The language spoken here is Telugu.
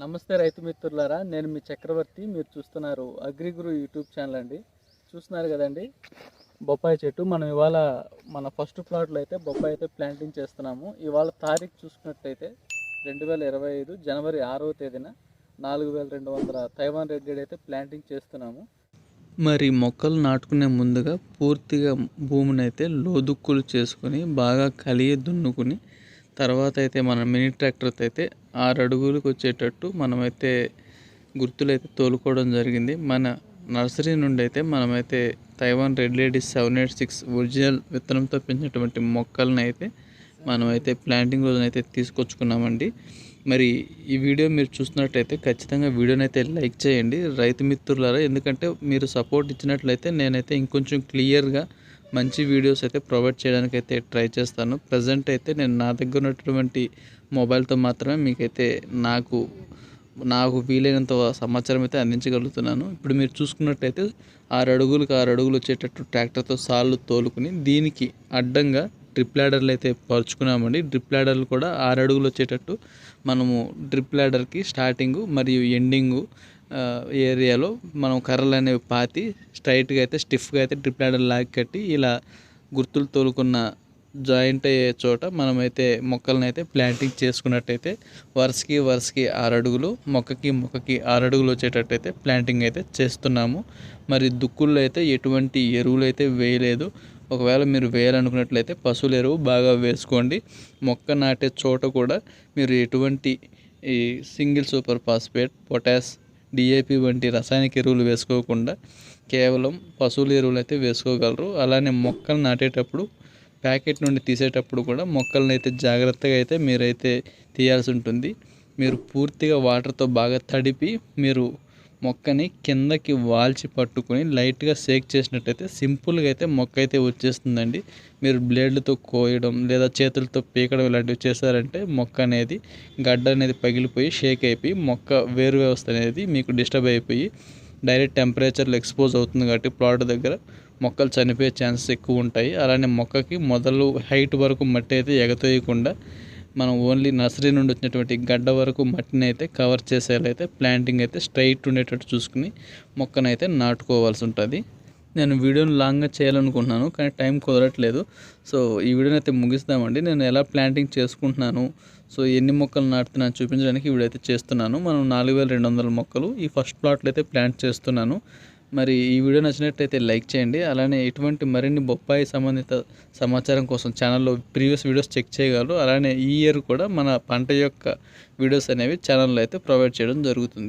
నమస్తే రైతు మిత్రులారా నేను మీ చక్రవర్తి మీరు చూస్తున్నారు అగ్రిగురు యూట్యూబ్ ఛానల్ అండి. చూస్తున్నారు కదండి బొప్పాయి చెట్టు. మనం ఇవాళ మన ఫస్ట్ ప్లాట్లో అయితే బొప్పాయి అయితే ప్లాంటింగ్ చేస్తున్నాము. ఇవాళ తారీఖు చూసుకున్నట్టయితే రెండు వేల ఇరవై ఐదు జనవరి ఆరవ తేదీన నాలుగు వేల రెండు వందల తైవాన్ రెడ్డి అయితే ప్లాంటింగ్ చేస్తున్నాము. మరి మొక్కలు నాటుకునే ముందుగా పూర్తిగా భూమిని అయితే లోదుక్కులు చేసుకొని బాగా కలిగి దున్నుకుని తర్వాత అయితే మన మినీ ట్రాక్టర్తో అయితే ఆరు అడుగులకు వచ్చేటట్టు మనమైతే గుర్తులు అయితే తోలుకోవడం జరిగింది. మన నర్సరీ నుండి అయితే మనమైతే Taiwan red ladies seven eight six original విత్తనంతో పెంచినటువంటి మొక్కలను అయితే మనమైతే ప్లాంటింగ్ రోజునైతే తీసుకొచ్చుకున్నామండి. మరి ఈ వీడియో మీరు చూసినట్టయితే ఖచ్చితంగా వీడియోని అయితే లైక్ చేయండి. రైతు మిత్రులారా ఎందుకంటే మీరు సపోర్ట్ ఇచ్చినట్లయితే నేనైతే ఇంకొంచెం క్లియర్గా మంచి వీడియోస్ అయితే ప్రొవైడ్ చేయడానికి అయితే ట్రై చేస్తాను. ప్రజెంట్ అయితే నేను నా దగ్గర ఉన్నటువంటి మొబైల్తో మాత్రమే మీకైతే నాకు నాకు వీలైనంత సమాచారం అయితే అందించగలుగుతున్నాను. ఇప్పుడు మీరు చూసుకున్నట్టయితే ఆరు అడుగులకు ఆరు అడుగులు వచ్చేటట్టు ట్రాక్టర్తో సాళ్ళు తోలుకుని దీనికి అడ్డంగా డ్రిప్ ల్యాడర్లు అయితే పరుచుకున్నామండి. డ్రిప్ ల్యాడర్లు కూడా ఆరు అడుగులు వచ్చేటట్టు మనము డ్రిప్ ల్యాడర్కి స్టార్టింగు మరియు ఎండింగు ఏరియాలో మనం కర్రలు అనేవి పాతి స్ట్రైట్గా అయితే స్టిఫ్గా అయితే డ్రిప్ ల్యాడర్ లాగి కట్టి ఇలా గుర్తులు తోలుకున్న జాయింట్ అయ్యే చోట మనమైతే మొక్కలను అయితే ప్లాంటింగ్ చేసుకున్నట్టయితే వరుసకి వరుసకి ఆరు అడుగులు మొక్కకి మొక్కకి ఆరు అడుగులు వచ్చేటట్టయితే ప్లాంటింగ్ అయితే చేస్తున్నాము. మరి దుక్కుల్లో అయితే ఎటువంటి ఎరువులు అయితే వేయలేదు. ఒకవేళ మీరు వేయాలనుకున్నట్లయితే పశువుల ఎరువు బాగా వేసుకోండి. మొక్క నాటే చోట కూడా మీరు ఎటువంటి ఈ single super phosphate potash DAP వంటి రసాయనిక ఎరువులు వేసుకోకుండా కేవలం పశువుల ఎరువులు అయితే వేసుకోగలరు. అలానే మొక్కలు నాటేటప్పుడు ప్యాకెట్ నుండి తీసేటప్పుడు కూడా మొక్కలను అయితే జాగ్రత్తగా అయితే మీరైతే తీయాల్సి ఉంటుంది. మీరు పూర్తిగా వాటర్తో బాగా తడిపి మీరు మొక్కని కిందకి వాల్చి పట్టుకొని లైట్గా షేక్ చేసినట్టయితే సింపుల్గా అయితే మొక్క అయితే వచ్చేస్తుందండి. మీరు బ్లేడ్లతో కోయడం లేదా చేతులతో పీకడం ఇలాంటివి చేశారంటే మొక్క అనేది గడ్డ అనేది పగిలిపోయి షేక్ అయిపోయి మొక్క వేరు వ్యవస్థ అనేది మీకు డిస్టర్బ్ అయిపోయి డైరెక్ట్ టెంపరేచర్లో ఎక్స్పోజ్ అవుతుంది కాబట్టి ప్లాట్ దగ్గర మొక్కలు చనిపోయే ఛాన్సెస్ ఎక్కువ ఉంటాయి. అలానే మొక్కకి మొదలు హైట్ వరకు మట్టి అయితే ఎగతోయకుండా మనం ఓన్లీ నర్సరీ నుండి వచ్చినటువంటి గడ్డ వరకు మట్టిని అయితే కవర్ చేసేలా ప్లాంటింగ్ అయితే స్ట్రైట్ ఉండేటట్టు చూసుకుని మొక్కనైతే నాటుకోవాల్సి ఉంటుంది. నేను వీడియోని లాంగ్గా చేయాలనుకుంటున్నాను కానీ టైం కుదరట్లేదు. సో ఈ వీడియోని అయితే ముగిస్తామండి. నేను ఎలా ప్లాంటింగ్ చేసుకుంటున్నాను సో ఎన్ని మొక్కలు నాటుతున్నాను చూపించడానికి వీడైతే చేస్తున్నాను. మనం నాలుగు వేల రెండు వందల మొక్కలు ఈ ఫస్ట్ ప్లాట్లు అయితే ప్లాంట్ చేస్తున్నాను. మరి ఈ వీడియో నచ్చినట్టయితే లైక్ చేయండి. అలానే ఎటువంటి మరిన్ని బొప్పాయి సంబంధిత సమాచారం కోసం ఛానల్లో ప్రీవియస్ వీడియోస్ చెక్ చేయగలరు. అలానే ఈ ఇయర్ కూడా మన పంట యొక్క వీడియోస్ అనేవి ఛానల్లో అయితే ప్రొవైడ్ చేయడం జరుగుతుంది.